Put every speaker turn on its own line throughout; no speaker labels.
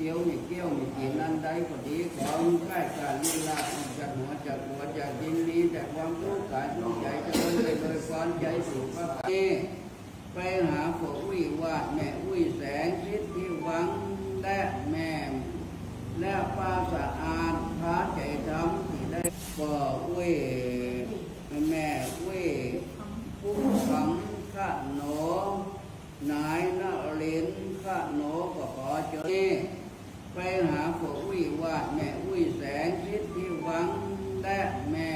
เตี้ยวมีเกี้ยวมีกินนั้นใดก็ดีของใกล้การลีลาจากหัวจากหัวจากดินนี้จากความรู้กายรู้ใจจะเลยเลยความใจสู่พระนี้ไปหาพวกวิวาทแม่วิแสงชิดที่หวังและแม่และปราสะอาดพระใจธรรมที่ได้ก่อเว้แม่เว้ผู้ขังข้าโหนนายนาเรนข้าโหนก็ขอเจอ ไปหาผัวกวิวาแม่อุ้ยแสงคิดที่หวังและแม่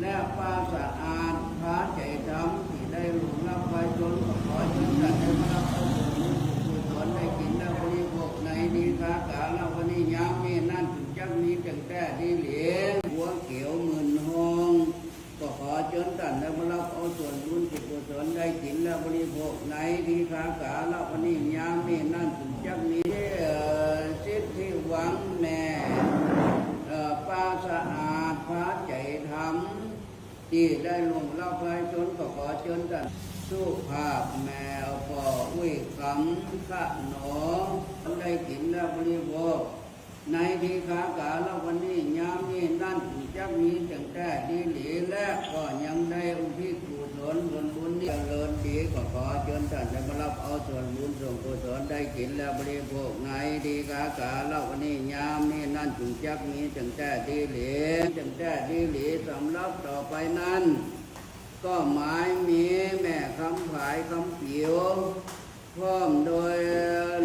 และปาสะอาดพระใจธรรมที่ได้หลวงรับไว้จนก็ขอจนจัดให้มารับเอาบุญกุศลได้กินได้บริโภคในดีค้ากาลวันนี้ยามมีนั่นถึงจักมีจังแต่ดีเหลียงหัวเขียวหมื่นห้อง ก็ขอเชิญท่านได้มารับเอาส่วนบุญกุศลได้กินและบริโภคในดีค้ากาลวันนี้ยามมีนั่นถึงจักมีเอ่อสิทธิหวังแม่ เอ่อปราสะอาดพระใจธรรมที่ได้ลงรับไว้จน ก็ขอเชิญท่านสุภาพแมวปอวิคำขะหนอได้กินและบริโภคในที่ค้ากาลวันนี้ยามนี้นั่นจะมีจังแต่ดีหลีและก็ยังได้อุทิศกุศลส่วนบุญนี่เลิศดีก็ขอเชิญท่านได้มารับเอาส่วนบุญส่วนกุศลได้กินและบริโภคในดีค้ากาลวันนี้ยามนี้นั่นจึงจักมีจังแต่ดีหลีจังแต่ดีหลีสำหรับต่อไปนั้น ก็หมายมีแม่คำผายคำเปียวพร้อมโดย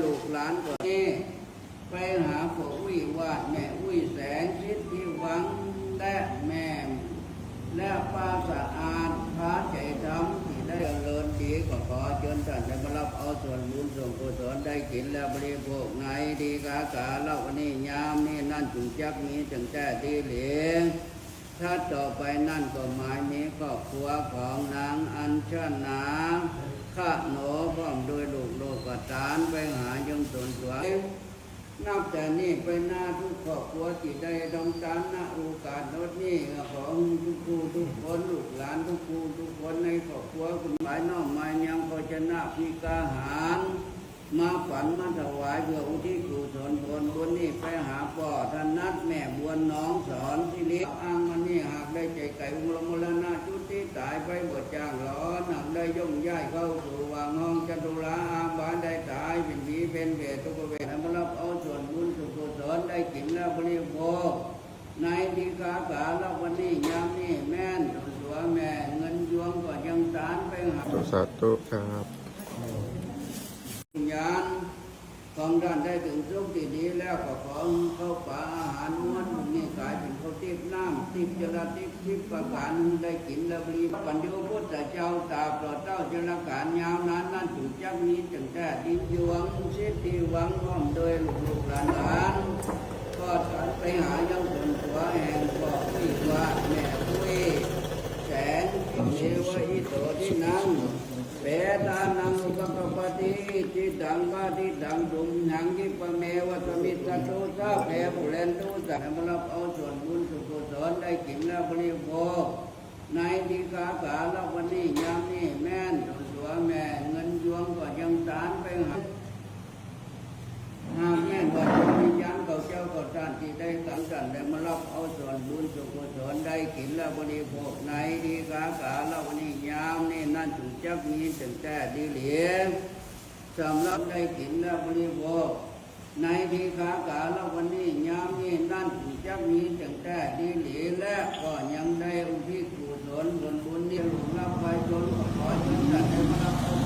ลูกหลานก็นี้ไปหาพวกวิวาทแม่วิแสงชิดที่หวังและแม่และปาสะอาดพระใจธรรมที่ได้เจริญดีก็ขอเชิญท่านได้มารับเอาส่วนบุญส่วนกุศลได้กินและบริโภคในดีกากาเล่าวันนี้ยามนี้นั่นจึงจักมีจังแต่ดีเหลียง ถ้าต่อไปนั่นก็หมายมีครอบครัวของนางอัญชนาข้าหนอพร้อมโดยลูกโลกตานไปหายังสนสวยนับแต่นี้ไปหน้าทุกครอบครัวที่ได้ดำตานหน้าโอกาสนดนี้ของทุกครูทุกคนลูกหลานทุกครูทุกคนในครอบครัวคุณหมายน้อมหมายยังพอชนะพิกาหาร มาฝันมาถวายเพื่ออุทิศกุศลผลบุญนี่ไปหาป่อท่านนัดแม่บวนน้องสอนที่เลี้ยงอ้างมันนี่หากได้ใจไก่อุลมุลนาจุติตายไปบทจ้างร้อนหากได้ย่งย้ายเข้าสู่วางห้องจตุลาอาบานได้ตายเป็นผีเป็นเวททุกเวทมารับเอาส่วนบุญสุขกุศลได้กินแล้วบริโภคในดีกาสาแล้ววันนี้ยามนี้แม่นตัวแม่เงินยวงก็ยังสารไปหา
สาธุครับ
วิญญาณของท่านได้ถึงสุขที่ดีแล้วก็ขอเข้าป่าอาหารม้วนนี่กลายเป็นข้าวทิพย์น้ำทิพย์จระทิพย์ทิพย์ประการได้กินแล้วบรีปัญโยพุทธเจ้าตาปลอดเต้าจรการยาวนานนั้นถูกจักนี้จังแต่ดินยวงเสียที่หวังพร้อมโดยลูกลูกหลานหลานก็สันไปหายังส่วนตัวแห่งก็วิวาแม่คุยแสนเทวอิโตที่นั่ง เปตานังอุปกปฏิจิตังวาทิตังดุมยังยิปเมวัตมิตตุสาเพบุเรนตุสัมรับเอาส่วนบุญสุขุศลได้กินและบริโภคในดีกาสาลวันนี้ยามนี้แม่นตัวแม่เงินยวงก็ยังสารไปหาหากแม่นว่าวิญญาณเขาเจ้าก็ท่านที่ได้สังสรรค์ได้มารับเอาส่วนบุญสุขส่วนได้กินและบริโภคในดีกาสาเราวันนี้ยามนี่นั่นถึงจะมีถึงแต่ดีเหลียงสำหรับได้กินและบริโภคในทีขากาเราวันนี้ยามนี้นั่นถึงจะมีถึงแต่ดีเหลียงและก็ยังได้อุทิศกุศลส่วนบุญนี้หลวงรับไปจนขอจนจัดให้มารับ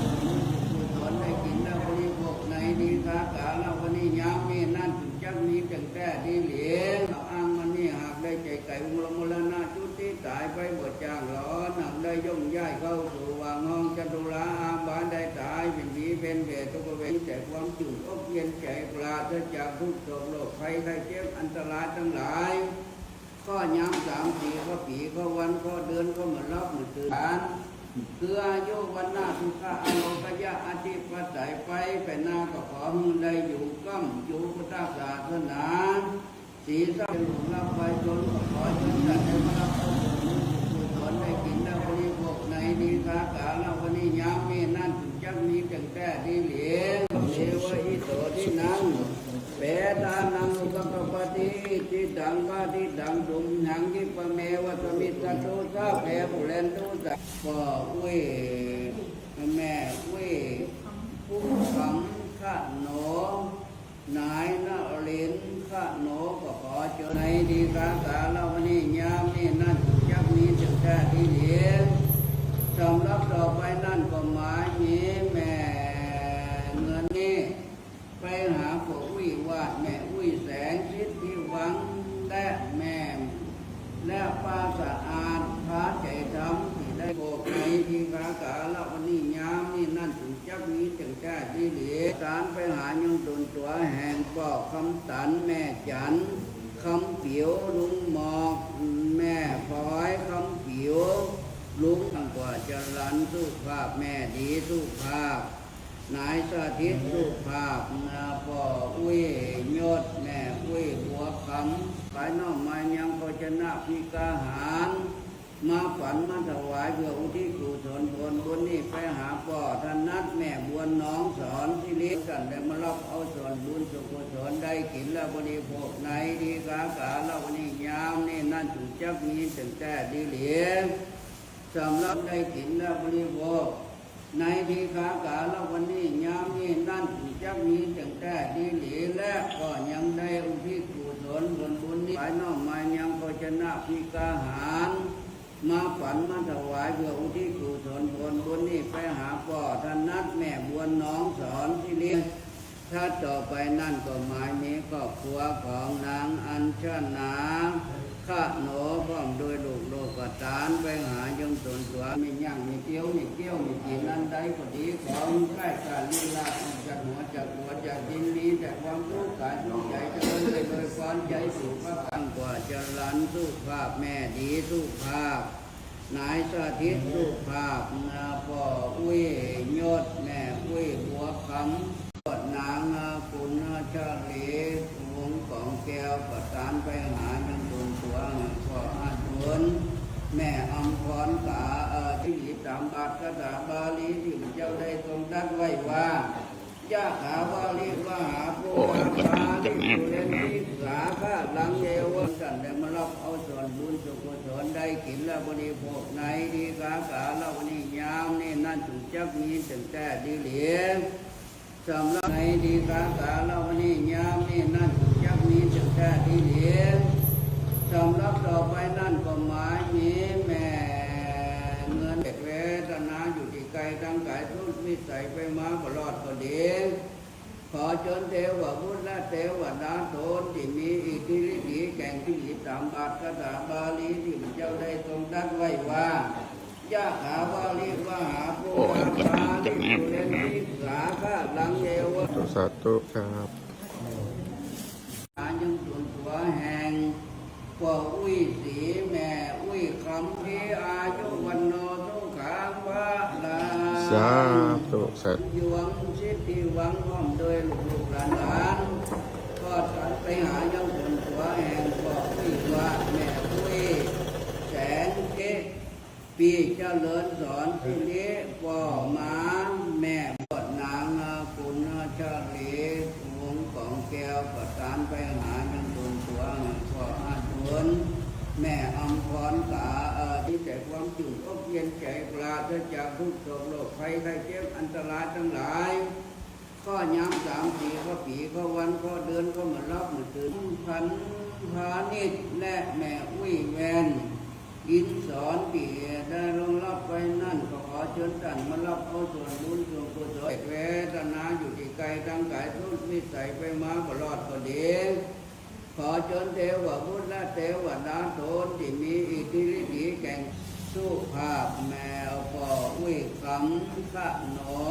แต่ความจุกอกเย็นใจปราศจากทุกโศกโรคภัยไข้เจ็บอันตรายทั้งหลาย ข้อย้ำสามปีข้อปีข้อวันข้อเดือนข้อเหมันรับเหมันตื่นานคืออายุวันหน้าสุขะอโลกยะอาทิตย์ปัจจัยไปไปหน้าก็ขอมึงได้อยู่ก้ำอยู่พุทธศาสนาสีสันหลวงรับไปจนขอจนจัดให้มารับเอาบุญกุศลได้กินได้บริโภคในดีคาสาลวันนี้ยามมีนั่นถึงจะมีจังแต่ดีเหลียงเทวอิโตที่นั่ง เป ทิดังวาทิดังดุมหังยิปะเมวัตมิตรโตสาแปรบุเรนตุสัพพะเวแม่เวผู้ขังขะโหนนายนาเรนขะโหนก็ขอเจอในดีกาสาลวันนี้ยามนี่นั่นจักมีจังแท้ที่เหลียงสำรับต่อไปนั่นก็หมายมีแม่เงินนี้ ไปหาพวกวิวาดแม่วิแสงชิดที่หวังและแม่ และปาสะอาดพาใจทำที่ได้โบกในที่ขากาละวันนี้ยามนี่นั่นถึงจักนี้จังแจ้ที่เหลือการไปหายงตนตัวแห่งปอกคำตันแม่จันคำเปียวลุงหมอกแม่พลอยคำเปียวลุงตั้งกว่าจะรันสุภาพแม่ดีสุภาพ นายสาธิตสุภาพนาพ่ออุ้ยยศแม่อุ้ยหัวคำภายนอกมายังพจนะพิกาหารมาฝันมาถวายเพื่ออุทิศกุศลผลบุญนี่ไปหาพ่อท่านนัดแม่บวนน้องสอนที่เลี้ยงกันได้มารับเอาส่วนบุญสุขกุศลได้กินแล้วบริโภคในดีกากาแล้ววันนี้ยามนี่นั่นจุกจักมีถึงแต่ดีเหลียงสำหรับได้กินแล้วบริโภค ในทีขากาลวันนี้ยามนี้นั่นจะมีจังแต่ดีหลีและก็ยังได้อุทิศกุศลผลบุญนี้ภายนอกมายังโภชนะพิกาหารมาฝันมาถวายเพื่ออุทิศกุศลผลบุญนี้ไปหาพ่อท่านนัดแม่บวนน้องสอนที่เลี้ยงถ้าต่อไปนั่นก็หมายมีครอบครัวของนางอัญชนาข้าโหนพร้อมโดยลูกโลกกตานไปหายงต มีย่างมีเกี้ยวมีเกี้ยวมีจีนนั้นได้ก็ดีของใกล้การลีลาจากหัวจากหัวจากดินนี้แต่ความรู้กายรู้ใจจะเดินเลยโดยความใจสุภาพตั้งกว่าจะรันสุภาพแม่ดีสุภาพนายสาธิตสุภาพนาพ่ออุ้ยยศแม่อุ้ยหัวคำกดนางนาคุณนาชาลีวงของแก้วประสานไปหาจังตุนตัวพ่ออาทุน แม่อมพรกาเอ่อที่ตามอัตถกถาบาลีที่เจ้าได้ทรงตัดไว้ว่ายะถาวาลีวหาภูราปาลิสุเรนติสาคาลังเยวสันได้มารับเอาส่วนบุญสุขส่วนได้กินและบริโภคในดีกากาเล่านี้ยามนี่นั่นถึงจักมีถึงแต่ดีเหลียงสำหรับในดีกากาเล่านี้ยามนี่นั่นถึงจักมีถึงแต่ดีเหลียง สำรับต่อไปนั่นก็หมายมีแม่เงินเด็กเวทนาอยู่ที่ไกลทั้งกายทุกวิสัยไปมาตลอดก็ดีขอเชิญเทวบุตรและเทวดาโทนที่มีอิทธิฤทธิแก่งที่หลีตามบาทคาถาบาลีที่พระเจ้าได้ทรงตัดไว้ว่ายะถาวาลีวหาภูราปาลิสุเรนติสาคาลังเยวะ
สาธุครับ
อายังส่วนตัวแห่ง กว่าอุ้ยสีแม่อุ้ยคำที่อายุวันโนทุกขังวะลา
สาธุสาธุ
ยวงชิดที่หวังพร้อมโดยลูกลูกหลานหลาน ก็ตัดไปหายังส่วนตัวแห่งกว่าอุ้ยว่าแม่อุ้ยแสนเกตปีเจริญสอนที่นี้ป่อมาแม่บวชนางนาคุณนาชาลีวงของแก้วประสานไปหายังตนตัวพ่ออาทุน แม่อมพรกาเอ่อที่แต่ความจุกอกเย็นใจปราศจากทุกโศกโรคภัยไข้เจ็บอันตรายทั้งหลาย ข้อย้ำสามปีข้อปีข้อวันข้อเดือนข้อมารับมาตื่นพันพาณิชและแม่อุ้ยแวนอินสอนปีได้ลงรับไปนั่นก็ขอเชิญท่านมารับเอาส่วนบุญส่วนกุศลเวทนาอยู่ที่ไกลทางกายทุกวิสัยไปมาตลอดก็ดี ขอเชิญเทวบุตรและเทวดาโทนที่มีอิทธิฤทธิแก่งสุภาพแมวปออุ้ยคำขะหนอ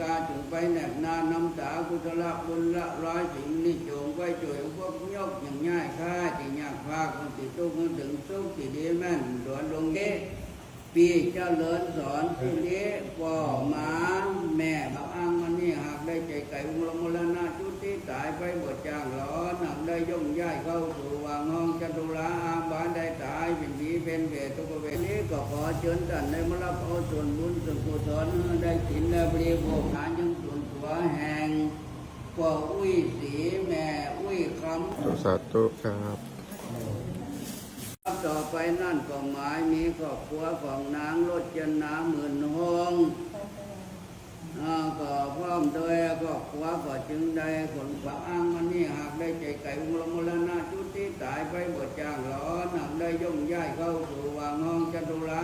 กาถึงไปแนบหนาน้ำตากุศลบุญละร้อยสิ่งนิจงไว้จ่วยพวกยกอย่างง่ายค่าที่ยากพาคนติดตุกข์ถึงสุขที่ดีแม่นหลวนลงเดปีเจริญสอนที่นี้ป่อหมาแม่บางอ้างมันนี่หากได้ใจไก่วงละมุลนาจุติตายไปบวชจ้างหล อนหากได้ย่งย้ายเข้าสู่วางห้องจตุลาอาบานได้ตายเป็นผีเป็นเวททุกเวทนี้ก็ขอเชิญท่านได้มารับเอาส่วนบุญส่วนกุศลได้ถินและบริโภคหายังส่วนตัวแห่งกว่าอุ้ยสีแม่อุ้ยคำ
ธุสาธุครับ
ต่อไปนั่นก็หมายมีครอบครัวของนางรจนาหมื่นหงอ่า ก็พร้อมโดยครอบครัวก็จึงได้ผลความอ้างมันนี่หากได้ใจไก่อุลมลนาจุดที่ตายไปบมจางหลอนหากได้ย่งย้ายเข้าสู่วางห้องจตุรา